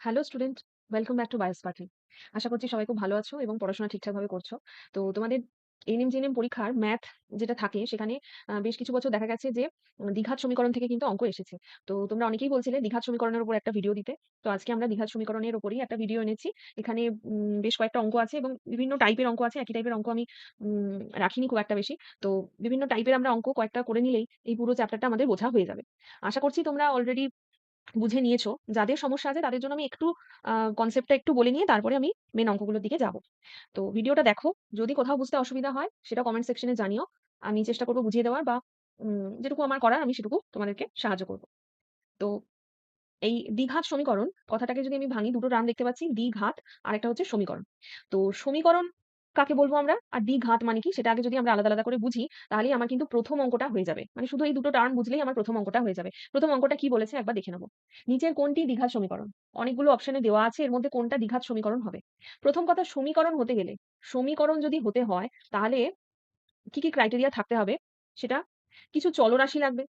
Hello student, welcome back to Biosparkle. আশা করছি সবাই খুব ভালো আছো এবং পড়াশোনা ঠিকঠাকভাবে করছ। তো তোমাদের এনএম, জেএনএম পরীক্ষার ম্যাথ যেটা থাকে সেখানে বেশ কিছু বছর দেখা গেছে যে উম দ্বিঘাত সমীকরণ থেকে কিন্তু অঙ্ক এসেছে। তো তোমরা অনেকেই বলছিলে দ্বিঘাত সমীকরণের উপর একটা ভিডিও দিতে। তো আজকে আমরা দ্বিঘাত সমীকরণের উপরেই একটা ভিডিও এনেছি। এখানে বেশ কয়েকটা অঙ্ক আছে এবং বিভিন্ন টাইপের অঙ্ক আছে। একই টাইপের অঙ্ক আমি রাখিনি খুব একটা বেশি। তো বিভিন্ন টাইপের আমরা অঙ্ক কয়েকটা করে নিলেই এই পুরো চ্যাপ্টারটা আমাদের বোঝা হয়ে যাবে। আশা করছি তোমরা অলরেডি বুঝে নিয়েছো। যাদের সমস্যা আছে তাদের জন্য আমি একটু কনসেপ্টটা একটু বলে নিয়ে তারপরে আমি মেন অঙ্কগুলোর দিকে যাব। তো ভিডিওটা দেখো। যদি কোথাও বুঝতে অসুবিধা হয় সেটা কমেন্ট সেকশনে জানিও। আমি চেষ্টা করব বুঝিয়ে দেওয়ার বা যেটুকু আমার করার আমি সেটুকু তোমাদেরকে সাহায্য করব। তো এই দ্বিঘাত সমীকরণ, কথাটাকে যদি আমি ভাঙি, দুটো টার্ম দেখতে পাচ্ছি, দ্বিঘাত, আরেকটা হচ্ছে সমীকরণ। তো সমীকরণ কাকে বলব আমরা? আর দ্বিঘাত মানে কি? সেটা আগে যদি আমরা আলাদা, আলাদা করে বুঝি তাহলেই আমার কিন্তু ১ম অঙ্কটা হয়ে যাবে। মানে শুধু এই দুটো টার্ম বুঝলেই আমার প্রথম অঙ্কটা হয়ে যাবে। প্রথম অঙ্কটা কি বলেছে একবার দেখে নেব নিচের কোনটি দ্বিঘাত সমীকরণ? অনেকগুলো অপশনে দেওয়া আছে এর মধ্যে কোনটা দ্বিঘাত সমীকরণ হবে? প্রথম কথা সমীকরণ হতে গেলে, সমীকরণ যদি হতে হয় তাহলে কি, কি ক্রাইটেরিয়া থাকতে হবে? সেটা কিছু চলরাশি লাগবে।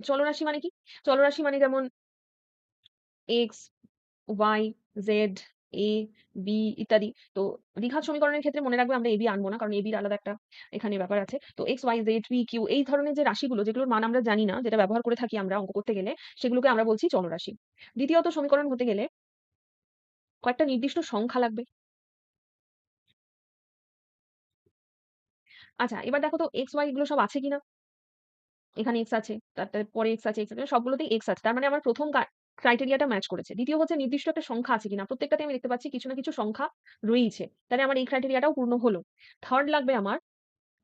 চলরাশি মানে কি? চলরাশি মানে যেমন x y z, a, b ইত্যাদি। তো দ্বিঘাত সমীকরণের ক্ষেত্রে মনে রাখবে আমরা b আনব না। কারণ a, b র আলাদা একটা এখানে ব্যাপার আছে। তো x, y, z, p, q এই ধরনের যে রাশিগুলো যেগুলোর মান আমরা জানি না, যেটা ব্যবহার করে থাকি আমরা অঙ্ক করতে গেলে, সেগুলোকে আমরা বলছি চলরাশি। দ্বিতীয়ত সমীকরণ হতে গেলে কয়েকটা নির্দিষ্ট সংখ্যা লাগবে। আচ্ছা এবার দেখো তো এক্স ওয়াই এগুলো সব আছে কিনা? এখানে এক্স আছে, তারটার পরে x আছে, x আছে সবগুলোতেই এক্স আছে। তার মানে আমার ১ম কা ক্রাইটেরিয়াটা ম্যাচ করেছে। দ্বিতীয় হচ্ছে নির্দিষ্ট একটা সংখ্যা আছে কিনা। প্রত্যেকটাতে আমি দেখতে পাচ্ছি কিছু না কিছু সংখ্যা রয়েছে তাহলে আমার এই ক্রাইটেরিয়াটাও পূর্ণ হলো। থার্ড লাগবে আমার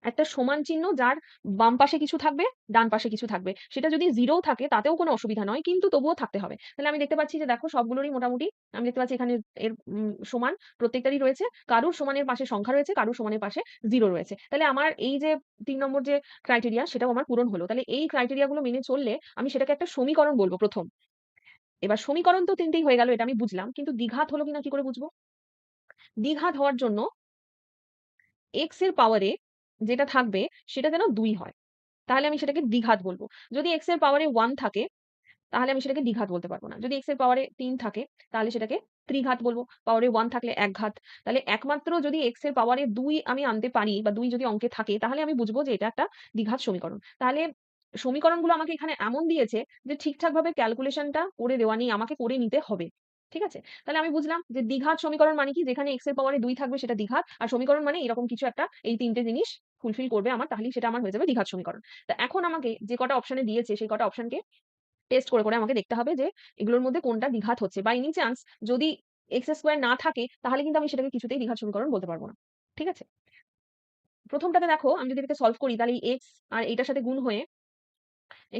একটা সমান চিহ্ন যার বাম পাশে কিছু থাকবে, ডান পাশে কিছু থাকবে। সেটা যদি জিরো থাকে তাতেও কোনো অসুবিধা নয়। কিন্তু তবুও থাকতে হবে। তাহলে আমি দেখতে পাচ্ছি যে দেখো সবগুলোরই মোটামুটি আমি দেখতে পাচ্ছি এখানে এর সমান প্রত্যেকটারই রয়েছে। কারুর সমানের পাশে সংখ্যা রয়েছে, কারুর সমানের পাশে জিরো রয়েছে। তাহলে আমার এই যে তিন নম্বর যে ক্রাইটেরিয়া সেটাও আমার পূরণ হলো। তাহলে এই ক্রাইটেরিয়াগুলো মেনে চললে আমি সেটাকে একটা সমীকরণ বলব ১ম। এবার সমীকরণ তো তিনটেই হয়ে গেল, এটা আমি বুঝলাম। কিন্তু দ্বিঘাত হলো কিনা কি করে বুঝব? দ্বিঘাত হওয়ার জন্য এক্সের পাওয়ারে যেটা থাকবে সেটা যেন দুই হয়। তাহলে আমি সেটাকে দ্বিঘাত বলব যদি এক্সের পাওয়ারে ওয়ান থাকে, তাহলে আমি সেটাকে দ্বিঘাত বলতে পারব না। যদি এক্সের পাওয়ারে তিন থাকে, তাহলে সেটাকে ত্রিঘাত বলব পাওয়ারে ওয়ান থাকলে একঘাত। তাহলে একমাত্র যদি x এর পাওয়ারে দুই আমি আনতে পারি বা দুই যদি অঙ্কে থাকে, তাহলে আমি বুঝব যে এটা একটা দ্বিঘাত সমীকরণ। তাহলে সমীকরণগুলো আমাকে এখানে এমন দিয়েছে যে ঠিকঠাকভাবে ক্যালকুলেশনটা করে দেওয়া নেই, আমাকে করে নিতে হবে। ঠিক আছে? তাহলে আমি বুঝলাম যে দ্বিঘাত সমীকরণ মানে কি? যেখানে এক্সের পাওয়ারে দুই থাকবে সেটা দ্বিঘাত। আর সমীকরণ মানে এরকম কিছু একটা এই তিনটে জিনিস ফুলফিল করবে আমার তাহলে সেটা আমার হয়ে যাবে দ্বিঘাত সমীকরণ। তা এখন আমাকে যে কটা অপশনে দিয়েছে সেই কটা অপশনকে টেস্ট করে, করে আমাকে দেখতে হবে যে এগুলোর মধ্যে কোনটা দ্বিঘাত হচ্ছে। বা এনি চান্স যদি x স্কোয়ার না থাকে তাহলে কিন্তু আমি সেটাকে কিছুতেই দ্বিঘাত সমীকরণ বলতে পারব না। ঠিক আছে? প্রথমটাতে দেখো আমি যদি এটাকে সলভ করি তাহলে x আর এইটার সাথে গুণ হয়ে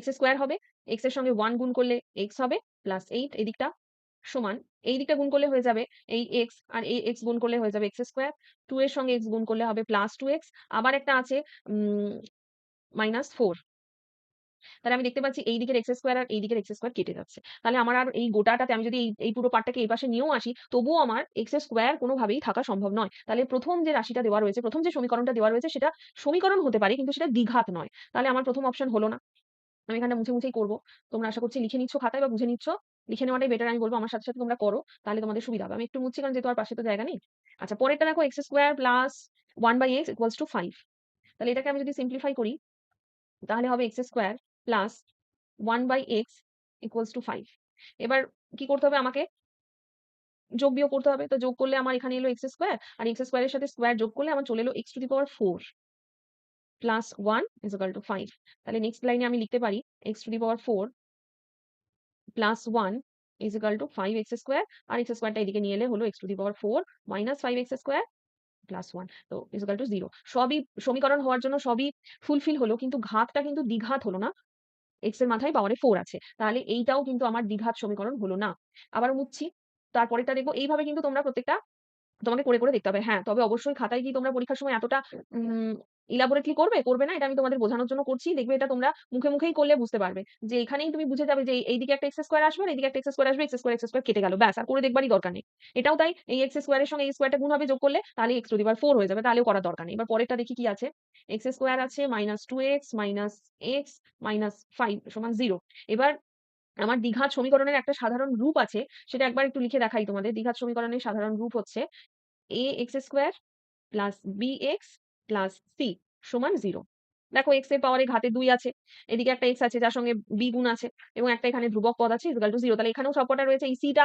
x স্কয়ার হবে। x এর সঙ্গে 1 গুণ করলে x হবে প্লাস 8 এদিকটা সমান এই দিকটা গুণ করলে হয়ে যাবে এই x আর এই x গুণ করলে হয়ে যাবে x স্কয়ার। 2 এর সঙ্গে x গুণ করলে হবে প্লাস 2x আবার একটা আছে মাইনাস 4 তাহলে আমি দেখতে পাচ্ছি এই দিকের এক্স স্কোয়ার আর এই দিকের x স্কোয়ার কেটে যাচ্ছে। তাহলে আমার আর এই গোটাটাতে আমি যদি এই, পুরো পার্টটাকে এই পাশে নিয়েও আসি, তবুও আমার x স্কোয়ার কোনোভাবেই থাকা সম্ভব নয়। তাহলে প্রথম যে রাশিটা দেওয়া রয়েছে, প্রথম যে সমীকরণটা দেওয়া রয়েছে সেটা সমীকরণ হতে পারে কিন্তু সেটা দ্বিঘাত নয়। তাহলে আমার প্রথম অপশন হলো না। আমি এখানটা মুছে, মুছেই করব তোমরা আশা করছি লিখে নিচ্ছ খাতায় বা বুঝে নিচ্ছ। লিখে নেওয়াটাই বেটার আমি বলব আমার সাথে, সাথে তোমরা করো। তাহলে তোমাদের সুবিধা হবে। আমি একটু মুছছি কারণ যেহেতু আর পাশে তো জায়গা নেই। আচ্ছা পরেরটা দেখো x square plus one by x equals to five তাহলে এটাকে আমি যদি সিম্পলিফাই করি তাহলে হবে x square plus one by x equals to five এবার কি করতে হবে আমাকে? যোগ বিয়োগ করতে হবে। তো যোগ করলে আমার এখানে এলো এক্স স্কোয়ার আর x স্কয়ারের সাথে স্কোয়ার যোগ করলে আমার চলে এলো x to the power 4 plus 1 is equal to 5 তাহলে নেক্সট লাইনে আমি লিখতে পারি, x to the power 4 plus 1 is equal to 5x square R x স্কয়ারটা এদিকে নিয়ে এলে হলো x to the power 4 minus five 5x square plus 1 তো ইজ ইকুয়াল টু 0 সবই সমীকরণ হওয়ার জন্য সবই ফুলফিল হলো, কিন্তু ঘাতটা কিন্তু দ্বিঘাত হলো না। x এর মাথায় পাওয়ারে 4 আছে। তাহলে এইটাও কিন্তু আমার দ্বিঘাত সমীকরণ হলো না। আবার মুছছি। তারপরেরটা দেখব, এইভাবে কিন্তু তোমরা প্রত্যেকটা তোমাকে করে, করে দেখতে হবে। হ্যাঁ, তবে অবশ্যই খাতায় কি তোমরা পরীক্ষার সময় এতটা ইলাবোরেটলি করবে? করবে না? এটা আমি তোমাদের বোঝানোর জন্য করছি। দেখবে এটা তোমরা মুখে, মুখেই করলে বুঝতে পারবে। যে এখানেই তুমি বুঝে যাবে যে এইদিকে একটা x স্কয়ার আসবে এইদিকে একটা এক্স স্কোয়ার আসবে, এক্স স্কয়ার, x স্কয়ার কেটে গেল। ব্যাস আর করে দেখবারই দরকার নেই। এটাও তাই এই এক্স স্কোয়ারের সঙ্গে এই স্কোয়ারটা গুণ হবে যোগ করলে তাহলে এক্স টু দি পাওয়ার 4 হয়ে যাবে। তাহলেও করার দরকার নেই। এবার পরেরটা দেখি কি আছে? x স্কোয়ার আছে minus two x minus x minus five সমান জিরো এবার আমার দ্বিঘাত সমীকরণের একটা সাধারণ রূপ আছে, সেটা একবার একটু লিখে দেখাই তোমাদের। দ্বিঘাত সমীকরণের সাধারণ রূপ হচ্ছে a x square plus b x plus c সমান জিরো দেখো এক্সের পাওয়ারে ঘাতে দুই আছে, এদিকে একটা এক্স আছে, যার সঙ্গে বি গুণ আছে, এবং একটা এখানে ধ্রুবক পদ আছে ইজিক্যাল টু জিরো তাহলে এখানেও সবকটা রয়েছে এই সিটা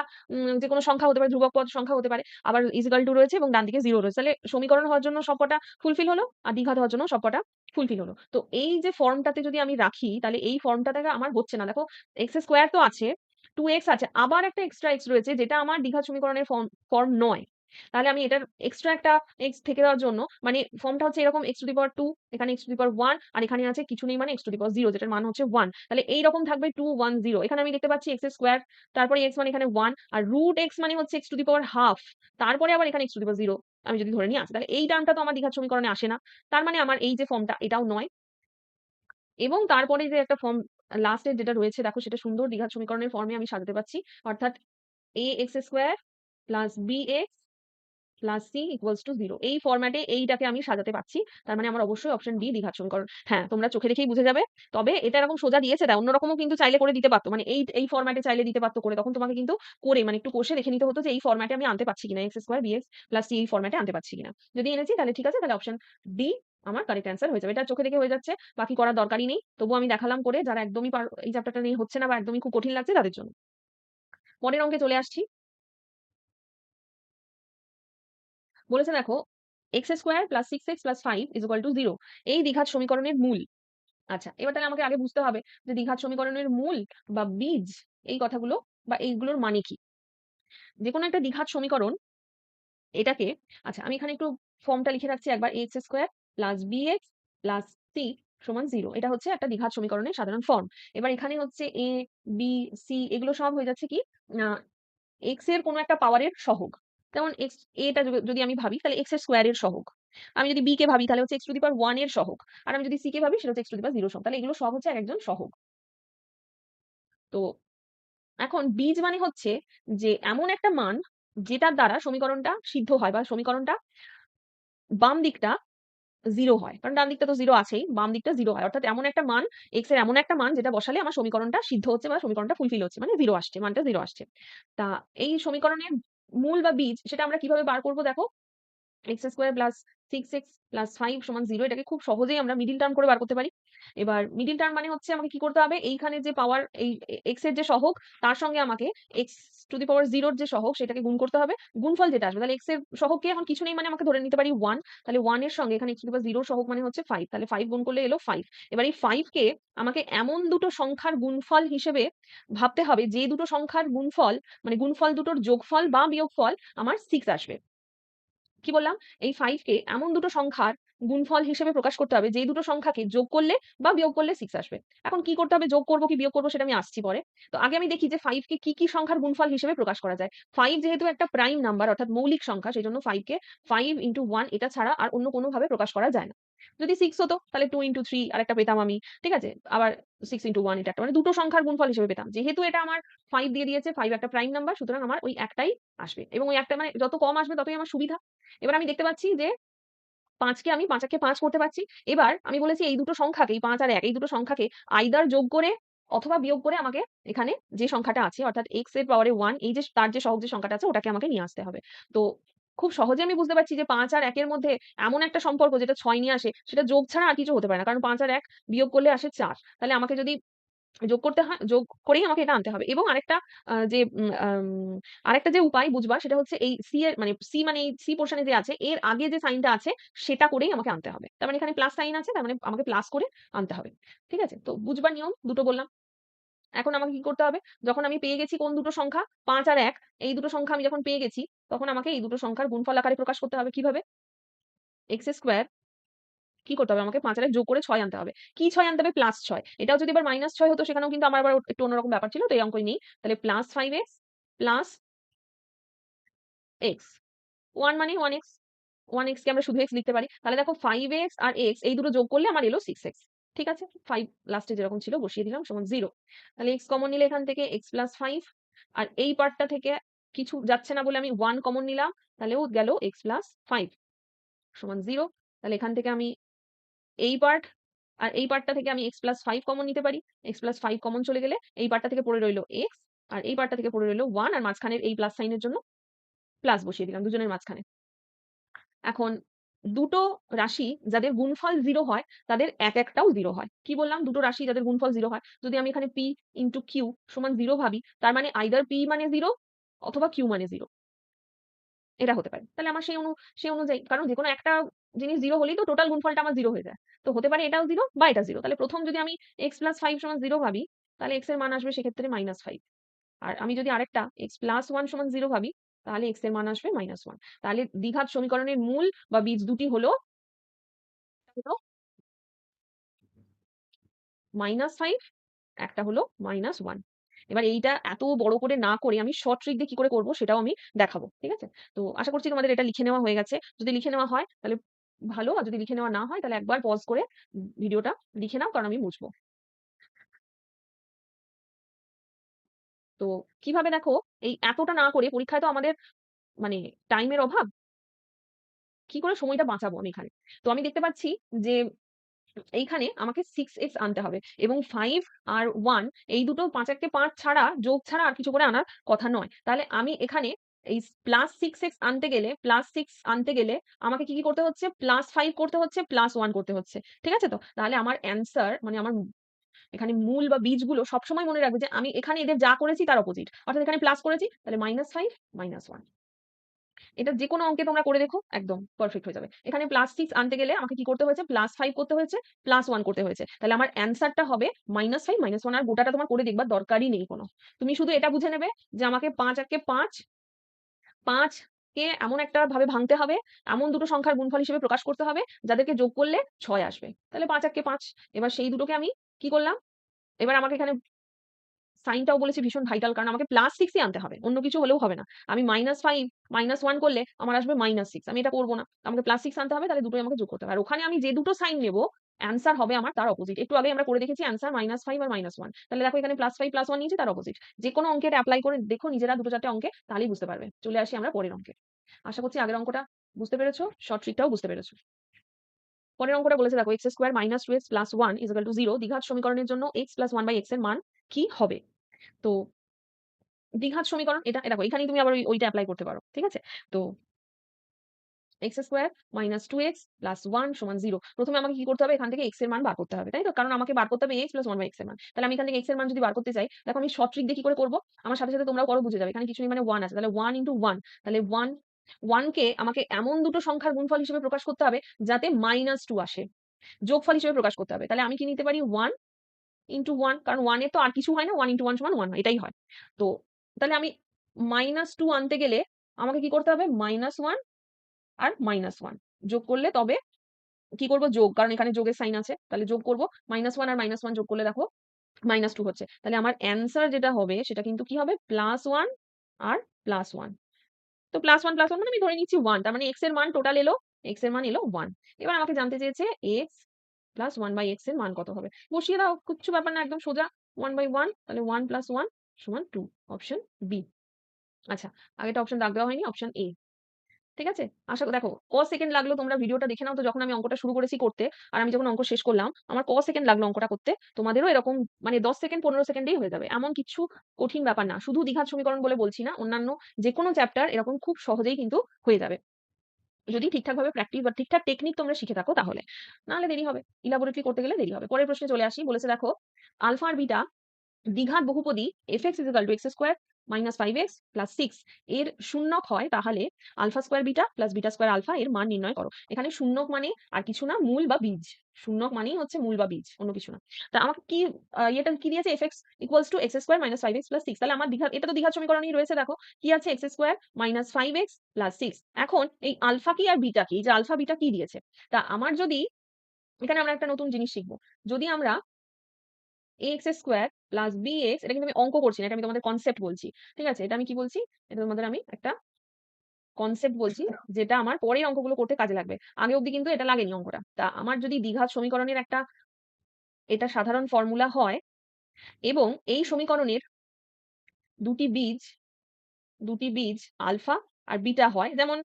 যে কোনো সংখ্যা হতে পারে, ধ্রুবক পদ সংখ্যা হতে পারে, আবার ইজিক্যাল টু রয়েছে এবং ডান দিকে জিরো রয়েছে। তাহলে সমীকরণ হওয়ার জন্য সবকটা ফুলফিল হলো, আর দ্বিঘাত হওয়ার জন্য সবকটা ফুলফিল হলো। তো এই যে ফর্মটাতে যদি আমি রাখি, তাহলে এই ফর্মটা থেকে আমার হচ্ছে না। দেখো এক্স স্কোয়ার তো আছে টু এক্স আছে, আবার একটা এক্সট্রা এক্স রয়েছে, যেটা আমার দ্বিঘাত সমীকরণের ফর্ম ফর্ম নয়। তাহলে আমি এটার এক্সট্রা একটা এক্স থেকে দেওয়ার জন্য মানে ফর্মটা হচ্ছে এরকম x to the power two এখানে x to the power one আর এখানে আছে কিছু নেই মানে x to the power zero যেটার মান হচ্ছে ওয়ান তাহলে এইরকম থাকবে টু ওয়ান জিরো এখানে আমি দেখতে পাচ্ছি এক্স স্কোয়ার তারপরে এক্স মানে এখানে ওয়ান আর রুট এক্স মানে হচ্ছে x to the power half তারপরে আবার এখানে x to the power zero আমি যদি ধরে নিয়ে আসি, তাহলে এই টার্মটা তো আমার দীঘার সমীকরণে আসে না। তার মানে আমার এই যে ফর্মটা এটাও নয়। এবং তারপরে যে একটা ফর্ম লাস্টের যেটা রয়েছে, দেখো সেটা সুন্দর দীঘার সমীকরণের ফর্মে আমি সাজাতে পারছি। অর্থাৎ a x square plus b x plus c equals to zero এই ফর্ম্যাটে এইটাকে আমি সাজাতে পারছি। তার মানে আমার অবশ্যই অপশন ডি দ্বিঘাত সমীকরণ হ্যাঁ তোমরা চোখে দেখেই বুঝে যাবে। তবে এটা এরকম সোজা দিয়েছে, তাই অন্যরকমও কিন্তু চাইলে করে দিতে পারতো। মানে এই এই ফরম্যাটে চাইলে দিতে পারতো করে। তখন তোমাকে কিন্তু করে মানে একটু কষে দেখে নিতে হতো যে এই ফর্ম্যাটে আমি আনতে পারছি কিনা। X square b x plus c এই ফর্ম্যাটে আনতে পারছি কিনা। যদি এনেছি, তাহলে ঠিক আছে, তাহলে অপশন ডি আমার কারেক্ট অ্যান্সার হয়ে যাবে। এটা চোখে দেখে হয়ে যাচ্ছে, বাকি করার দরকারই নেই। তবু আমি দেখালাম করে, যারা একদমই এই চ্যাপ্টারটা নিয়ে হচ্ছে না বা একদমই খুব কঠিন লাগছে, তাদের জন্য। পরের অঙ্কে চলে আসছি। বলেছে দেখো x square plus six x plus five is equal to zero এই দ্বিঘাত সমীকরণের মূল। আচ্ছা এবার তাহলে আমাকে আগে বুঝতে হবে যে দ্বিঘাত সমীকরণের মূল বা বীজ, এই কথাগুলো বা এইগুলোর মানে কি? যে কোনো একটা দ্বিঘাত সমীকরণ, এটাকে আচ্ছা আমি এখানে একটু ফর্মটা লিখে রাখছি একবার x square plus b x plus c সমান জিরো এটা হচ্ছে একটা দ্বিঘাত সমীকরণের সাধারণ ফর্ম এবার এখানে হচ্ছে এ বি সি এগুলো সব হয়ে যাচ্ছে কি? এক্সের কোনো একটা পাওয়ারের সহগ। যেমন এক্স এটা যদি আমি ভাবি, তাহলে এক্সের স্কোয়ারের সহগ। আমি যদি বি কে ভাবি, তাহলে হচ্ছে এক্স টু দি পাওয়ার ওয়ানের সহগ। আর আমি যদি সি কে ভাবি, সেটা হচ্ছে x to the power zero সহগ। তাহলে এগুলো সব হচ্ছে একজন সহগ। তো এখন বীজ মানে হচ্ছে যে এমন একটা মান যেটার দ্বারা সমীকরণটা সিদ্ধ হয় বা সমীকরণটা বাম দিকটা জিরো হয়। কারণ ডান দিকটা তো জিরো আছেই, বাম দিকটা জিরো হয়। অর্থাৎ এমন একটা মান এক্সের এমন একটা মান যেটা বসালে আমার সমীকরণটা সিদ্ধ হচ্ছে বা সমীকরণটা ফুলফিল হচ্ছে। মানে জিরো আসছে, মানটা জিরো আসছে। তা এই সমীকরণের মূল বা বীজ সেটা আমরা কীভাবে বার করব দেখো? X square plus six x plus five সমান জিরো এটাকে খুব সহজেই আমরা মিডিল টার্ম করে বার করতে পারি। এবার মিডিল টার্ম মানে হচ্ছে আমাকে কি করতে হবে? এইখানে যে পাওয়ার এই এক্সের যে সহগ, তার সঙ্গে আমাকে এক্স টু দি পাওয়ার জিরোর যে সহগ, সেটাকে গুণ করতে হবে। গুণফল যেটা আসবে, তাহলে এক্সের সহগকে এখন কিছু নেই মানে আমাকে ধরে নিতে পারি ওয়ান তাহলে ওয়ানের সঙ্গে এখানে এক্স টু জিরোর সহগ মানে হচ্ছে ফাইভ তাহলে ফাইভ গুণ করলে এলো ফাইভ এবার এই ফাইভ কে আমাকে এমন দুটো সংখ্যার গুণফল হিসেবে ভাবতে হবে, যে দুটো সংখ্যার গুণফল মানে গুণফল দুটোর যোগফল বা বিয়োগফল আমার সিক্স আসবে। কি বললাম? এই ফাইভ কে এমন দুটো সংখ্যার গুণফল হিসেবে প্রকাশ করতে হবে যে দুটো সংখ্যাকে যোগ করলে বা বিয়োগ করলে সিক্স আসবে। এখন কি করতে হবে? যোগ করব কি বিয়োগ করব সেটা আমি আসছি পরে। তো আগে আমি দেখি যে ফাইভ কে কি কি সংখ্যার গুণফল হিসেবে প্রকাশ করা যায়। ফাইভ যেহেতু একটা প্রাইম নাম্বার অর্থাৎ মৌলিক সংখ্যা সেই জন্য ফাইভ কে ফাইভ ইন্টু ওয়ান এটা ছাড়া আর অন্য কোনোভাবে প্রকাশ করা যায় না। যদি সিক্স হতো, তাহলে টু ইন্টু থ্রি আর একটা পেতাম আমি, ঠিক আছে? আবার সিক্স ইন্টু ওয়ান এটা মানে দুটো সংখ্যার গুণফল হিসেবে পেতাম। যেহেতু এটা আমার ফাইভ দিয়ে দিয়েছে ফাইভ একটা প্রাইম নাম্বার সুতরাং আমার ওই একটাই আসবে। এবং ওই একটা মানে যত কম আসবে, ততই আমার সুবিধা। এবার আমি দেখতে পাচ্ছি যে পাঁচকে আমি পাঁচ পাঁচাকে পাঁচ করতে পারছি। এবার আমি বলেছি এই দুটো সংখ্যাকে, এই পাঁচ আর এক, এই দুটো সংখ্যাকে আইদার যোগ করে অথবা বিয়োগ করে আমাকে এখানে যে সংখ্যাটা আছে, অর্থাৎ এক্সের পাওয়ারে ওয়ান এই যে তার যে সহজ যে সংখ্যাটা আছে, ওটাকে আমাকে নিয়ে আসতে হবে। তো খুব সহজে আমি বুঝতে পারছি যে পাঁচ আর একের মধ্যে এমন একটা সম্পর্ক যেটা ছয় নিয়ে আসে, সেটা যোগ ছাড়া আর কিছু হতে পারে না। কারণ পাঁচ আর এক বিয়োগ করলে আসে চার। তাহলে আমাকে যদি যোগ করতে হয়, যোগ করেই আমাকে এটা আনতে হবে। এবং আরেকটা যে আরেকটা যে উপায় বুঝবার, সেটা হচ্ছে এই সি এর মানে সি মানে এই সি পোর্শনে যে আছে, এর আগে যে সাইনটা আছে, সেটা করেই আমাকে আনতে হবে। তার মানে এখানে প্লাস সাইন আছে, তার মানে আমাকে প্লাস করে আনতে হবে। ঠিক আছে? তো বুঝবার নিয়ম দুটো বললাম। এখন আমাকে কি করতে হবে? যখন আমি পেয়ে গেছি কোন দুটো সংখ্যা? পাঁচ আর এক, এই দুটো সংখ্যা আমি যখন পেয়ে গেছি, তখন আমাকে এই দুটো সংখ্যার গুণফল আকারে প্রকাশ করতে হবে কীভাবে? এক্স স্কোয়ার কি করতে হবে? আমাকে পাঁচ আর এক যোগ করে ছয় আনতে হবে। কি ছয় আনতে হবে? প্লাস ছয়। এটাও যদি এবার মাইনাস ছয় হতো, সেখানেও কিন্তু আমার আবার একটু অন্যরকম ব্যাপার ছিল, তো এই অঙ্কই নেই। তাহলে plus five x, plus x. One মানে ওয়ান এক্স ওয়ান এক্স কে আমরা শুধু এক্স লিখতে পারি। তাহলে দেখো ফাইভ এক্স আর এক্স এই দুটো যোগ করলে আমার এলো সিক্স এক্স। ঠিক আছে? ফাইভ লাস্টে যেরকম ছিল বসিয়ে দিলাম, সমান জিরো তাহলে এক্স কমন নিলে এখান থেকে এক্স প্লাস ফাইভ আর এই পার্টটা থেকে কিছু যাচ্ছে না বলে আমি ওয়ান কমন নিলাম তাহলেও গেল এক্স প্লাস ফাইভ সমান জিরো তাহলে এখান থেকে আমি এই পার্ট আর এই পার্টটা থেকে আমি এক্স প্লাস ফাইভ কমন নিতে পারি। এক্স প্লাস ফাইভ কমন চলে গেলে এই পার্টটা থেকে পড়ে রইল এক্স আর এই পার্টটা থেকে পড়ে রইল ওয়ান আর মাঝখানের এই প্লাস সাইনের জন্য প্লাস বসিয়ে দিলাম, দুজনের মাঝখানে। এখন দুটো রাশি যাদের গুণফল জিরো হয়, তাদের এক একটাও জিরো হয়। কি বললাম? দুটো রাশি যাদের গুণফল জিরো হয়। যদি আমি এখানে পি ইন্টু কিউ সমান জিরো ভাবি, তার মানে আইদার পি মানে জিরো অথবা কিউ মানে জিরো এটা হতে পারে। তাহলে আমার সেই অনু, সেই অনুযায়ী, কারণ যে কোনো একটা জিনিস জিরো হলেই তো টোটাল গুণফলটা আমার জিরো হয়ে যায়। তো হতে পারে এটাও জিরো বা এটা জিরো তাহলে প্রথম যদি আমি এক্স প্লাস ফাইভ সমান জিরো ভাবি, তাহলে এক্সের মান আসবে সেক্ষেত্রে মাইনাস ফাইভ আর আমি যদি আরেকটা এক্স প্লাস ওয়ান সমান জিরো ভাবি তাহলে এক্সের মান আসবে মাইনাস ওয়ান তাহলে দ্বিঘাত সমীকরণের মূল বা বীজ দুটি হলো মাইনাস ফাইভ একটা হলো মাইনাস ওয়ান এবার এইটা এত বড় করে না করে আমি শর্ট ট্রিক দিয়ে কি করে করব সেটাও আমি দেখাবো, ঠিক আছে? তো আশা করছি তোমাদের এটা লিখে নেওয়া হয়ে গেছে। যদি লিখে নেওয়া হয় তাহলে ভালো, আর যদি লিখে নেওয়া না হয় তাহলে একবার পজ করে ভিডিওটা লিখে নাও, কারণ আমি বুঝব তো কীভাবে দেখো এই এতটা না করে পরীক্ষায় তো আমাদের মানে টাইমের অভাব। কি করে সময়টা বাঁচাবো আমি এখানে? তো আমি দেখতে পাচ্ছি যে এইখানে আমাকে সিক্স এক্স আনতে হবে এবং ফাইভ আর ওয়ান এই দুটো পাঁচ এককে পাঁচ ছাড়া, যোগ ছাড়া আর কিছু করে আনার কথা নয়। তাহলে আমি এখানে এই প্লাস সিক্স এক্স আনতে গেলে প্লাস সিক্স আনতে গেলে আমাকে কি কি করতে হচ্ছে? প্লাস ফাইভ করতে হচ্ছে প্লাস ওয়ান করতে হচ্ছে। ঠিক আছে তো? তাহলে আমার অ্যান্সার মানে আমার এখানে মূল বা বীজগুলো সবসময় মনে রাখবে যে আমি এখানে এদের যা করেছি তার অপোজিট অর্থাৎ এখানে প্লাস করেছি, তাহলে মাইনাস ফাইভ মাইনাস ওয়ান এটা যে কোনো অঙ্কে তোমরা করে দেখো, একদম পারফেক্ট হয়ে যাবে। এখানে প্লাস সিক্স আনতে গেলে আমাকে কি করতে হয়েছে? প্লাস ফাইভ করতে হয়েছে প্লাস ওয়ান করতে হয়েছে। তাহলে আমার অ্যান্সারটা হবে মাইনাস ফাইভ মাইনাস ওয়ান আর গোটাটা তোমার করে দেখবার দরকারই নেই কোনো। তুমি শুধু এটা বুঝে নেবে যে আমাকে পাঁচ আটকে পাঁচ পাঁচ কে এমন একটা ভাবে ভাঙতে হবে, এমন দুটো সংখ্যার গুণফল হিসেবে প্রকাশ করতে হবে, যাদেরকে যোগ করলে ছয় আসবে। তাহলে পাঁচ আটকে পাঁচ, এবার সেই দুটোকে আমি কি করলাম? এবার আমাকে এখানে সাইনটাও বলেছি ভীষণ ভাইটাল কারণ আমাকে প্লাস সিক্সই আনতে হবে, অন্য কিছু হলেও হবে না। আমি মাইনাস ফাইভ মাইনাস ওয়ান করলে আমার আসবে মাইনাস সিক্স আমি এটা করব না। আমাকে প্লাস সিক্স আনতে হবে, তাহলে দুটোই আমাকে যোগ করতে হবে। আর ওখানে আমি যে দুটো সাইন নেব অ্যান্সার হবে আমার তার অপোজিট একটু আগে আমরা করে দেখেছি অ্যান্সার মাইনাস ফাইভ আর মাইনাস ওয়ান তাহলে দেখো এখানে প্লাস ফাইভ প্লাস ওয়ান নিয়েছি, তার অপোজিট যে কোনো অঙ্কের অ্যাপ্লাই করে দেখো নিজেরা দুটো চারটে অঙ্কে, তাহলেই বুঝতে পারবে। চলে আসি আমরা পরের অঙ্কে। আশা করছি আগের অঙ্কটা বুঝতে পেরেছ শর্ট ট্রিকটাও বুঝতে পেরেছ। পরের অঙ্কটা বলেছে দেখো x square minus two x plus one is equal to zero দ্বিঘাত সমীকরণের জন্য এক্স প্লাস ওয়ান বাই এক্সের মান কি হবে? তো, দ্বিঘাত সমীকরণ, এটা, দেখো, এখানেই তুমি আবার ওইটা অ্যাপ্লাই করতে পারো, ঠিক আছে? তো x square minus two x plus one সমান জিরো প্রথমে আমাকে কি করতে হবে? এখান থেকে এক্সের মান বার করতে হবে, তাই তো? কারণ আমাকে বার করতে হবে এক্স প্লাস ওয়ান বাই এক্সের মান। তাহলে আমি এখান থেকে এক্সের মান যদি বার করতে চাই, দেখো আমি শর্ট ট্রিক দিয়ে কি করে করব? আমার সাথে সাথে তোমরাও করো, বুঝে যাবে, এখানে কিছু মানে ওয়ান আছে, তাহলে ওয়ান ইন্টু ওয়ান তাহলে ওয়ান ওয়ানকে আমাকে এমন দুটো সংখ্যার গুণফল হিসেবে প্রকাশ করতে হবে যাতে মাইনাস টু আসে। যোগফল হিসেবে প্রকাশ করতে হবে। তাহলে আমি কি নিতে পারি? ওয়ান ইন্টু ওয়ান কারণ ওয়ানে তো আর কিছু হয় না ওয়ান ইন্টু ওয়ান সমান ওয়ান এটাই হয়। তো তাহলে আমি মাইনাস টু আনতে গেলে আমাকে কি করতে হবে? মাইনাস ওয়ান আর মাইনাস ওয়ান যোগ করলে তবে কি করব? যোগ, কারণ এখানে যোগের সাইন আছে। তাহলে যোগ করব। মাইনাস ওয়ান আর মাইনাস ওয়ান যোগ করলে দেখো মাইনাস টু হচ্ছে। তাহলে আমার অ্যান্সার যেটা হবে, সেটা কিন্তু কি হবে? প্লাস ওয়ান আর প্লাস ওয়ান তো প্লাস ওয়ান প্লাস ওয়ান মানে আমি ধরে নিচ্ছি ওয়ান তার মানে এক্সের মান টোটাল এলো এক্সের মান এলো ওয়ান এবার আমাকে জানতে চেয়েছে এক্স প্লাস ওয়ান বাই এক্সের মান কত হবে? বসিয়ে দাও, কিচ্ছু ব্যাপার না, একদম সোজা। ওয়ান বাই ওয়ান তাহলে ওয়ান প্লাস ওয়ান সমান টু অপশন বি আচ্ছা আগেটা অপশন দাগ দেওয়া হয়নি অপশন এ ঠিক আছে? আশা দেখো, ক সেকেন্ড লাগল তোমরা ভিডিওটা দেখে নাও। তো যখন আমি অঙ্কটা শুরু করেছি করতে, আর আমি যখন অঙ্ক শেষ করলাম, আমার ক সেকেন্ড লাগল অঙ্কটা করতে। তোমাদেরও এরকম মানে দশ সেকেন্ড পনেরো সেকেন্ডেই হয়ে যাবে। এমন কিছু কঠিন ব্যাপার না। শুধু দ্বিঘাত সমীকরণ বলে বলছি না, অন্যান্য যে কোনো চ্যাপ্টার এরকম খুব সহজেই কিন্তু হয়ে যাবে। যদি ঠিকঠাকভাবে প্র্যাকটিস বা ঠিকঠাক টেকনিক তোমরা শিখে থাকো তাহলে। নাহলে দেরি হবে। ইলাবোরেটরি করতে গেলে দেরি হবে। পরের প্রশ্নে চলে আসি। বলেছে, দেখো, আলফা আর বিটা দ্বিঘাত বহুপদী f x is equal to x square minus five x plus six এর শূন্যক হয়, তাহলে alpha square beta plus beta square alpha এর মান নির্ণয় করো। এখানে শূন্যক মানে আর কিছু না, মূল বা বীজ। শূন্যক মানেই হচ্ছে মূল বা বীজ, অন্য কিছু না। তা আমাকে কি এটা কি দিয়েছে? F x equals two x square minus five x plus six তাহলে আমার দীঘা এটা তো দীঘার সমীকরণই রয়েছে, দেখো। কি আছে? X square minus five x plus six এখন এই আলফা কি আর বিটা কি? যে আলফা বিটা কি দিয়েছে? তা আমার যদি, এখানে আমরা একটা নতুন জিনিস শিখব। যদি আমরা x square plus b x এটা কিন্তু আমি অঙ্ক করছি না, এটা আমি তোমাদের কনসেপ্ট বলছি। ঠিক আছে? এটা আমি কি বলছি? এটা তোমাদের আমি একটা কনসেপ্ট বলছি, যেটা আমার পরের অঙ্কগুলো করতে কাজে লাগবে। আগে অবধি কিন্তু এটা লাগেনি অঙ্কটা। তা আমার যদি দ্বিঘাত সমীকরণের একটা এটা সাধারণ ফর্মুলা হয় এবং এই সমীকরণের দুটি বীজ দুটি বীজ আলফা আর বিটা হয়, যেমন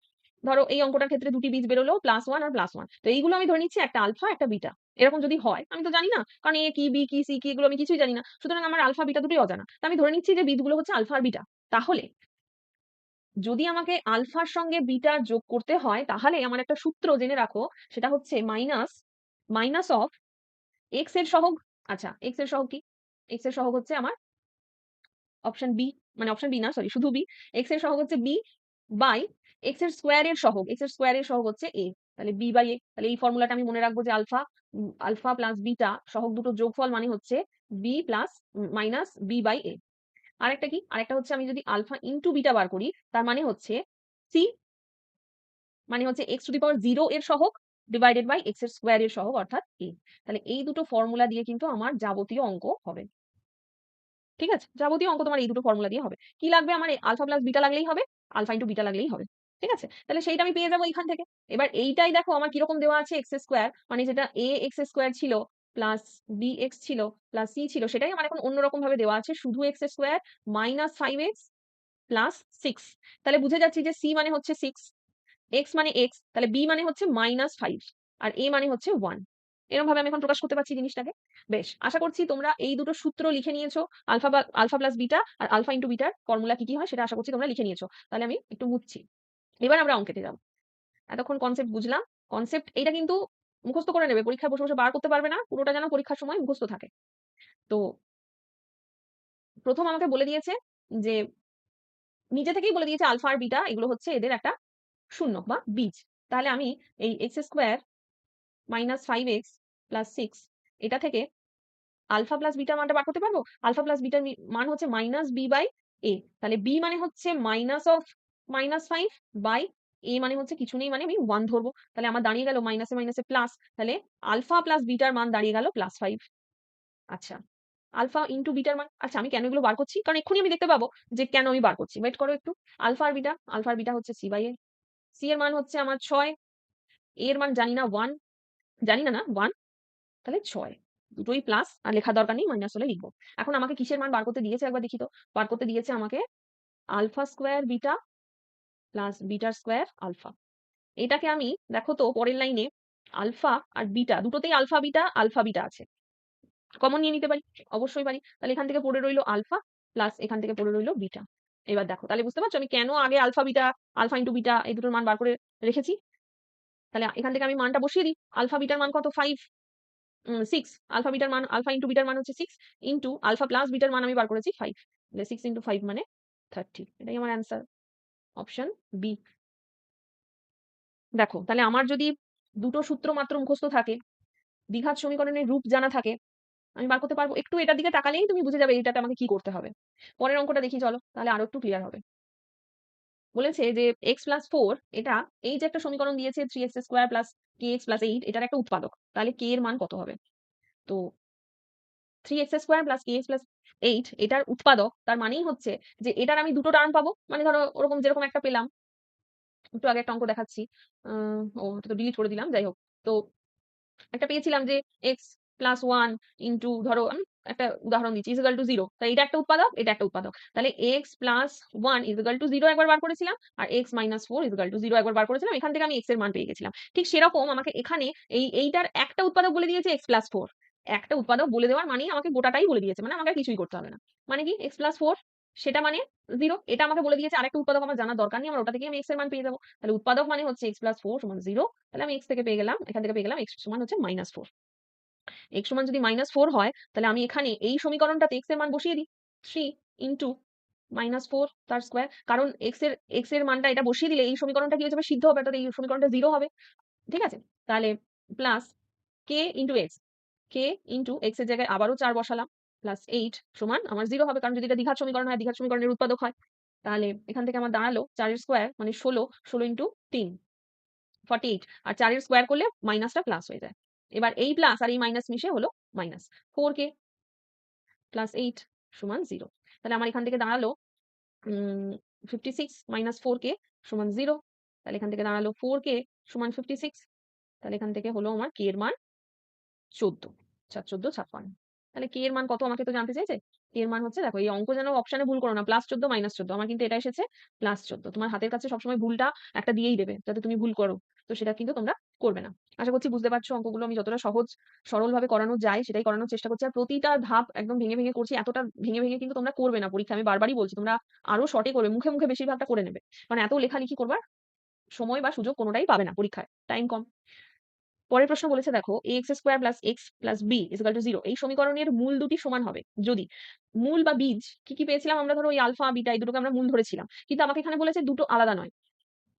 ধরো এই অঙ্কটার ক্ষেত্রে দুটি বীজ বেরোলো প্লাস ওয়ান আর প্লাস ওয়ান তো এইগুলো আমি ধরে নিচ্ছি একটা আলফা, একটা বিটা। এরকম যদি হয়, আমি তো জানি না। কারণ এ কি বি কি সি কি, এগুলো আমি কিছুই জানি না। সুতরাং আমার আলফা, বিটা দুটোই অজানা। তো আমি ধরে নিচ্ছি যে বীজগুলো হচ্ছে আলফা আর বিটা। তাহলে যদি আমাকে আলফার সঙ্গে বিটা যোগ করতে হয়, তাহলে আমার একটা সূত্র জেনে রাখো, সেটা হচ্ছে মাইনাস মাইনাস অফ এক্সের সহগ আচ্ছা এক্সের সহগ কি? এক্সের সহগ হচ্ছে আমার অপশন বি মানে অপশন বি না, সরি, শুধু বি এক্সের সহগ হচ্ছে বি বাই এক্সের স্কোয়ার এর সহগ এক্সের স্কোয়ার এর সহগ হচ্ছে এ তাহলে বি বাই এ তাহলে এই ফর্মুলাটা আমি মনে রাখব যে আলফা আলফা প্লাস বিটা সহগ দুটো যোগফল মানে হচ্ছে b plus minus b by a আরেকটা কি? আরেকটা হচ্ছে আমি যদি আলফা ইন্টু বিটা বার করি, তার মানে হচ্ছে সি মানে হচ্ছে x to the power zero এর সহগ ডিভাইডেড বাই এক্সের স্কোয়ার এর সহগ, অর্থাৎ এ তাহলে এই দুটো ফর্মুলা দিয়ে কিন্তু আমার যাবতীয় অঙ্ক হবে। ঠিক আছে? যাবতীয় অঙ্ক তোমার এই দুটো ফর্মুলা দিয়ে হবে। কি লাগবে আমার? আলফা প্লাস বিটা লাগলেই হবে আলফা ইন্টু বিটা লাগলেই হবে। ঠিক আছে? তাহলে সেইটা আমি পেয়ে যাব এখান থেকে। এবার এইটাই দেখো আমার কীরকম দেওয়া আছে এক্স স্কোয়ার মানে যেটা এ এক্স স্কোয়ার ছিল প্লাস বি এক্স ছিল প্লাস সি ছিল, সেটাই আমার এখন অন্যরকম ভাবে দেওয়া আছে। শুধু x square minus five x plus six তাহলে বুঝে যাচ্ছি যে সি মানে হচ্ছে সিক্স এক্স মানে এক্স তাহলে বি মানে হচ্ছে মাইনাস ফাইভ আর এ মানে হচ্ছে ওয়ান এরকম ভাবে আমি এখন প্রকাশ করতে পারছি জিনিসটাকে। বেশ, আশা করছি তোমরা এই দুটো সূত্র লিখে নিয়েছো, আলফা আলফা প্লাস বিটা আর আলফা ইন্টু বিটার ফর্মুলা কি কি হয় সেটা আশা করছি তোমরা লিখে নিয়েছো। তাহলে আমি একটু মুছছি এবার আমরা অঙ্কেতে যাব। এতক্ষণ কনসেপ্ট বুঝলাম। কনসেপ্ট এইটা কিন্তু মুখস্থ করে নেবে, পরীক্ষায় বসে বসে বার করতে পারবে না। পুরোটা যেন পরীক্ষার সময় মুখস্থ থাকে। তো প্রথম আমাকে বলে দিয়েছে যে, নিজে থেকেই বলে দিয়েছে আলফা আর বিটা, এগুলো হচ্ছে এদের একটা শূন্য বা বীজ। তাহলে আমি এই x square minus five x plus six এটা থেকে আলফা প্লাস বিটা মানটা বার করতে পারব? আলফা প্লাস বিটার মান হচ্ছে মাইনাস বি বাই এ তাহলে বি মানে হচ্ছে minus of minus five by a মানে হচ্ছে কিছু নেই মানে আমি ওয়ান ধরবো। তাহলে আমার দাঁড়িয়ে গেল মাইনাসে মাইনাসে প্লাস তাহলে আলফা প্লাস বিটার মান দাঁড়িয়ে গেল প্লাস ফাইভ আচ্ছা আলফা ইন্টু বিটার মান আচ্ছা আমি কেন এগুলো বার করছি? কারণ এক্ষুনি আমি দেখতে পাবো যে কেন আমি বার করছি। ওয়েট করো একটু। আলফা আর বিটা আলফা আর বিটা হচ্ছে সি বাই এ সি এর মান হচ্ছে আমার ছয় এর মান জানি না ওয়ান জানি না না ওয়ান তাহলে ছয়। দুটোই প্লাস আর লেখার দরকার নেই মাইনাস হলে লিখব। এখন আমাকে কিসের মান বার করতে দিয়েছে? একবার দেখি তো। বার করতে দিয়েছে আমাকে আলফা স্কোয়ার বিটা প্লাস বিটার স্কোয়ার আলফা এটাকে আমি, দেখো তো, পরের লাইনে আলফা আর বিটা দুটোতেই আলফা বিটা আলফা বিটা আছে। কমন নিয়ে নিতে পারি? অবশ্যই পারি। তাহলে এখান থেকে পড়ে রইল আলফা প্লাস এখান থেকে পড়ে রইল বিটা এবার দেখো, তাহলে বুঝতে পারছ আমি কেন আগে alpha beta alpha into beta এই দুটোর মান বার করে রেখেছি? তাহলে এখান থেকে আমি মানটা বসিয়ে দিই। আলফা বিটার মান কত? ফাইভ সিক্স আলফা বিটার মান আলফা ইন্টু বিটার মান হচ্ছে সিক্স ইন্টু আলফা প্লাস বিটার মান আমি বার করেছি ফাইভ সিক্স ইন্টু ফাইভ মানে থার্টি এটাই আমার অ্যান্সার অপশন বি দেখো, তাহলে আমার যদি দুটো সূত্র মাত্র মুখস্থ থাকে, দ্বিঘাত সমীকরণের রূপ জানা থাকে, আমি বার করতে পারব। একটু এটার দিকে তাকালেই তুমি বুঝে যাবে এটাতে আমাকে কি করতে হবে। পরের অঙ্কটা দেখি, চলো, তাহলে আরও একটু ক্লিয়ার হবে। বলেছে যে এক্স প্লাস ফোর এটা এই যে একটা সমীকরণ দিয়েছে three x square plus k x plus eight এটার একটা উৎপাদক। তাহলে কে এর মান কত হবে? তো three x square plus k plus eight এটার উৎপাদক, তার মানেই হচ্ছে যে এটার আমি দুটো টার্ম পাবো। মানে ধরো ওরকম যেরকম একটা পেলাম। একটু আগে একটা অঙ্ক দেখাচ্ছি ও তো ডিলিট করে দিলাম, যাই হোক। তো একটা পেয়েছিলাম যে এক্স প্লাস ওয়ান ইন্টু ধরো একটা উদাহরণ দিচ্ছি ইজিক্যাল টু জিরো তাই এটা একটা উৎপাদক, এটা একটা উৎপাদক। তাহলে x plus one is equal to zero একবার বার করেছিলাম, আর x minus four is equal to zero একবার বার করেছিলাম, এখান থেকে আমি এক্সের মান পেয়ে গেছিলাম। ঠিক সেরকম আমাকে এখানে এই, এইটার একটা উৎপাদক বলে দিয়েছে এক্স প্লাস ফোর একটা উৎপাদক বলে দেওয়ার মানে আমাকে গোটাটাই বলে দিয়েছে। মানে আমাকে কিছুই করতে হবে না। মানে কি? এক্স প্লাস ফোর সেটা মানে জিরো এটা আমাকে বলে দিয়েছে। আরেকটা উৎপাদক আমার জানার দরকার নেই, আমার ওটা থেকে আমি এক্সের মান পেয়ে যাব। তাহলে উৎপাদক মানে হচ্ছে এক্স প্লাস ফোর সমান জিরো তাহলে আমি এক্স থেকে পেয়ে গেলাম, এখান থেকে পেয়ে গেলাম এক্স সমান হচ্ছে মাইনাস ফোর এক্স সমান যদি মাইনাস ফোর হয়, তাহলে আমি এখানে এই সমীকরণটাতে এক্সের মান বসিয়ে দিই। থ্রি ইন্টু মাইনাস ফোর তার স্কোয়ার কারণ এক্সের এক্সের মানটা এটা বসিয়ে দিলে এই সমীকরণটা কি হচ্ছে সিদ্ধ হবে, অর্থাৎ এই সমীকরণটা জিরো হবে। ঠিক আছে? তাহলে plus k into x k into এক্সের জায়গায় আবারও চার বসালাম প্লাস এইট সমান আমার জিরো হবে, কারণ যদি এটা দ্বিঘাত সমীকরণ হয়, দ্বিঘাত সমীকরণের উৎপাদক হয়, তাহলে এখান থেকে আমার দাঁড়াল চারের স্কোয়ার মানে ষোলো ষোলো ইন্টু তিন ফর্টি এইট আর চারের স্কোয়ার করলে মাইনাসটা প্লাস হয়ে যায়। এবার এই প্লাস আর এই মাইনাস মিশে হলো minus four k plus eight সমান জিরো তাহলে আমার এখান থেকে দাঁড়াল fifty six minus four k সমান জিরো তাহলে এখান থেকে দাঁড়াল ফোর কে সমান ফিফটি সিক্স তাহলে এখান থেকে হলো আমার কে এর মান চোদ্দ। চোদ্দ ছাপ্পান্ন তাহলে কে এর মান কত? আমাকে তো জানতে চাইছে? কে এর মান হচ্ছে, দেখো, এই অঙ্ক যেন অপশনে ভুল করো না প্লাস চোদ্দ মাইনাস চোদ্দ। আমার কিন্তু এটা এসেছে প্লাস চোদ্দ। তোমার হাতের কাছে সবসময় ভুলটা একটা দিয়েই দেবে, যাতে তুমি ভুল করো। তো সেটা কিন্তু তোমরা করবে না। আশা করছি বুঝতে পারছ অঙ্কগুলো, আমি যতটা সহজ, সরলভাবে করানো যায়, সেটাই করানোর চেষ্টা করছি। আর প্রতিটা ধাপ একদম ভেঙে ভেঙে করছি, এতটা ভেঙে ভেঙে কিন্তু তোমরা করবে না পরীক্ষা। আমি বারবারই বলছি, তোমরা আরও শর্টে করবে, মুখে মুখে বেশিরভাগটা করে নেবে। কারণ এত লেখালেখি করবার সময় বা সুযোগ কোনোটাই পাবে না পরীক্ষায়। টাইম কম। পরের প্রশ্ন বলেছে, দেখো x square plus x plus b is equal to zero এই সমীকরণের মূল দুটি সমান হবে। যদি মূল বা বীজ, কি কি পেয়েছিলাম আমরা? ধরো, ওই আলফা, বিটা, এই দুটোকে আমরা মূল ধরেছিলাম। কিন্তু আমাকে এখানে বলেছে দুটো আলাদা নয়।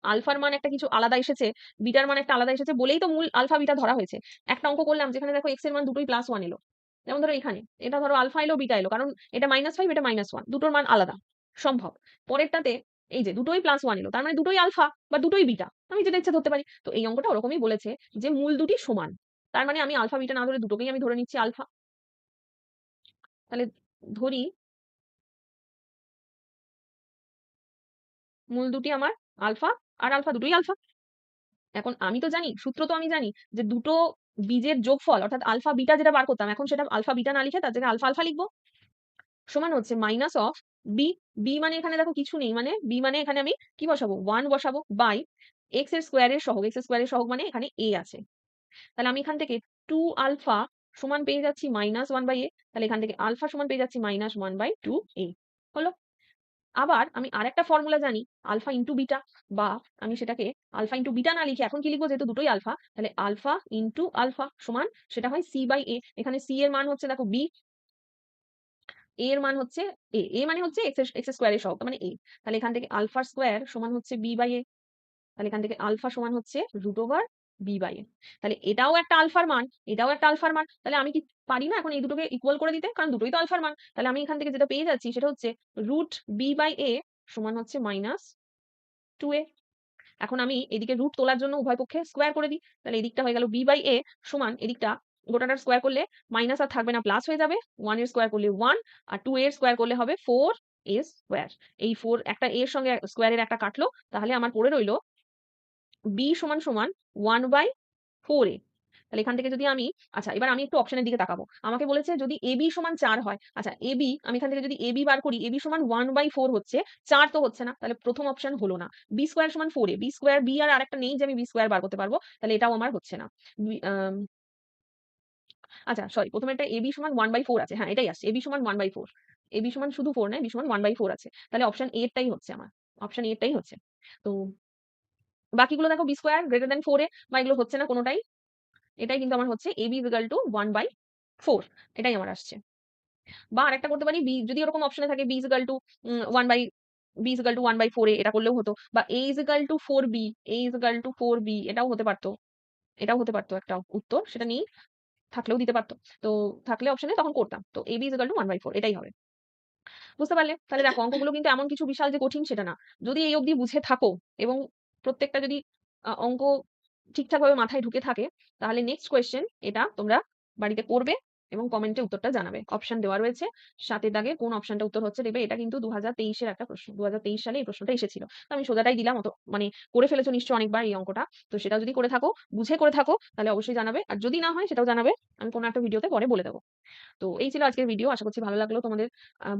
আলফার মান একটা কিছু আলাদা এসেছে, বিটার মান একটা আলাদা এসেছে বলেই তো মূল আলফা, বিটা ধরা হয়েছে। একটা অঙ্ক করলাম, যেখানে দেখো এক্সের মান দুটোই প্লাস ওয়ান এলো। যেমন ধরো এখানে, এটা ধরো আলফা এলো, বিটা এলো। কারণ এটা মাইনাস ফাইভ এটা মাইনাস ওয়ান দুটোর মান আলাদা। সম্ভব। পরেরটাতে এই যে দুটোই প্লাস ওয়ান এলো, তার মানে দুটোই আলফা বা দুটোই বিটা আমি যেটা ইচ্ছা ধরতে পারি। তো এই অঙ্কটা ওরকমই বলেছে যে মূল দুটি সমান, তার মানে আমি আলফা বিটা না ধরে দুটোকেই আমি ধরে নিচ্ছি আলফা তাহলে ধরি মূল দুটি আমার আলফা আর আলফা দুটোই আলফা এখন আমি তো জানি, সূত্র তো আমি জানি যে দুটো বীজের যোগফল, অর্থাৎ আলফা বিটা যেটা বার করতাম, এখন সেটা আলফা বিটা না লিখে তার জায়গায় আলফা আলফা লিখব। সমান হচ্ছে মাইনাস অফ বি বি মানে এখানে দেখো কিছু নেই মানে বি মানে এখানে আমি কি বসাবো? ওয়ান বসাবো বাই এক্সের স্কোয়ারের সহগ এক্সের স্কোয়ারের সহগ মানে এখানে এ আছে। তাহলে আমি এখান থেকে টু আলফা সমান পেয়ে যাচ্ছি মাইনাস ওয়ান বাই এ তাহলে এখান থেকে আলফা সমান পেয়ে যাচ্ছি minus one by two a হলো? আবার আমি আর একটা ফর্মুলা জানি আলফা ইন্টু বিটা বা আমি সেটাকে আলফা ইন্টু বিটা না লিখে এখন কি লিখব? যেহেতু দুটোই আলফা তাহলে আলফা ইন্টু আলফা সমান সেটা হয় সি বাই এ এখানে সি এর মান হচ্ছে দেখো বি এর মান হচ্ছে এ এ মানে হচ্ছে এক্স স্কোয়ারের সহগ মানে এ তাহলে এখান থেকে আলফা স্কোয়ার সমান হচ্ছে বি বাই এ তাহলে এখান থেকে আলফা সমান হচ্ছে root over b by a তাহলে এটাও একটা আলফার মান, এটাও একটা আলফার মান। তাহলে আমি কি পারি না এখন এই দুটোকে ইকুয়াল করে দিতে? কারণ দুটোই তো আলফার মান। তাহলে আমি এখান থেকে যেটা পেয়ে যাচ্ছি সেটা হচ্ছে রুট বি বাই এ সমান হচ্ছে মাইনাস টু এ এখন আমি এদিকে রুট তোলার জন্য উভয় পক্ষে স্কোয়ার করে দিই। তাহলে এদিকটা হয়ে গেল বি বাই এ সমান এদিকটা গোটাটার স্কোয়ার করলে মাইনাস আর থাকবে না প্লাস হয়ে যাবে। ওয়ানের স্কোয়ার করলে ওয়ান আর টু এর স্কোয়ার করলে হবে ফোর এ স্কোয়ার এই ফোর একটা এর সঙ্গে স্কোয়ারের একটা কাটলো, তাহলে আমার পড়ে রইল বি সমান সমান ওয়ান বাই ফোর এ তাহলে এখান থেকে যদি আমি আচ্ছা এবার আমি একটু অপশনের দিকে তাকাবো। আমাকে বলেছে যদি এ বি সমান চার হয় আচ্ছা এ বি আমি এখান থেকে যদি এ বি বার করি এ বি সমান ওয়ান বাই ফোর হচ্ছে, চার তো হচ্ছে না, তাহলে প্রথম অপশন হলো না। বি স্কোয়ার সমান four a b square b আর আরেকটা নেই যে আমি বি স্কোয়ার বার করতে পারব, তাহলে এটাও আমার হচ্ছে না। আচ্ছা সরি প্রথমে একটা এ বি সমান ওয়ান বাই ফোর আছে। হ্যাঁ এটাই আসছে। এ বি সমান one by four a b সমান শুধু ফোর নয় বি সমান ওয়ান বাই ফোর আছে। তাহলে অপশন এটাই হচ্ছে আমার। অপশন এটাই হচ্ছে। তো বাকিগুলো দেখো b square greater than four বা এগুলো হচ্ছে না কোনোটাই। এটাই কিন্তু আমার হচ্ছে a b is equal to one by four এটাই আমার আসছে। বা আরেকটা করতে পারি বি যদি ওরকম অপশনে থাকে b is equal to one by b is equal to one by four a এটা করলেও হতো। বা a is equal to four b a is equal to four b এটাও হতে পারতো। এটাও হতে পারতো একটা উত্তর। সেটা নিয়েই থাকলেও দিতে পারতো। তো থাকলে অপশনে তখন করতাম। তো a is equal to one by four এটাই হবে। বুঝতে পারলে? তাহলে দেখো, অঙ্কগুলো কিন্তু এমন কিছু বিশাল যে কঠিন সেটা না। যদি এই অবধি বুঝে থাকো এবং প্রত্যেকটা যদি অঙ্ক ঠিকঠাকভাবে মাথায় ঢুকে থাকে, তাহলে নেক্সট কোয়েশ্চেন এটা তোমরা বাড়িতে করবে। এবং কমেন্টে উত্তরটা জানাবে। অপশন দেওয়া রয়েছে। সাতের দাগে কোন অপশনটা উত্তর হচ্ছে দেবে, এটা কিন্তু দু হাজার একটা প্রশ্ন। দু হাজার তেইশ সালে এই প্রশ্নটা এসেছিল। তো আমি সোজাটাই দিলাম, অত মানে করে ফেলেছো নিশ্চয়ই অনেকবার এই অঙ্কটা। তো সেটা যদি করে থাকো, বুঝে করে থাকো, তাহলে অবশ্যই জানাবে। আর যদি না হয়, সেটাও জানাবে। আমি কোনো একটা ভিডিওতে পরে বলে দেবো। তো এই ছিল আজকের ভিডিও আশা করছি ভালো লাগল। তোমাদের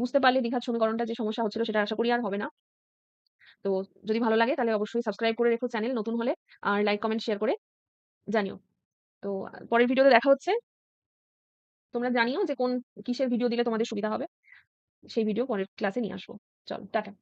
বুঝতে পারলে দীঘার সমীকরণটা যে সমস্যা হচ্ছিল, সেটা আশা করি আর হবে না। তো যদি ভালো লাগে, তাহলে অবশ্যই সাবস্ক্রাইব করে রেখো চ্যানেল নতুন হলে। আর লাইক কমেন্ট শেয়ার করে জানিও। তো পরের ভিডিওতে দেখা হচ্ছে। তোমরা জানিও যে কোন কিসের ভিডিও দিলে তোমাদের সুবিধা হবে। সেই ভিডিও পরের ক্লাসে নিয়ে আসব। চলো, টাটা।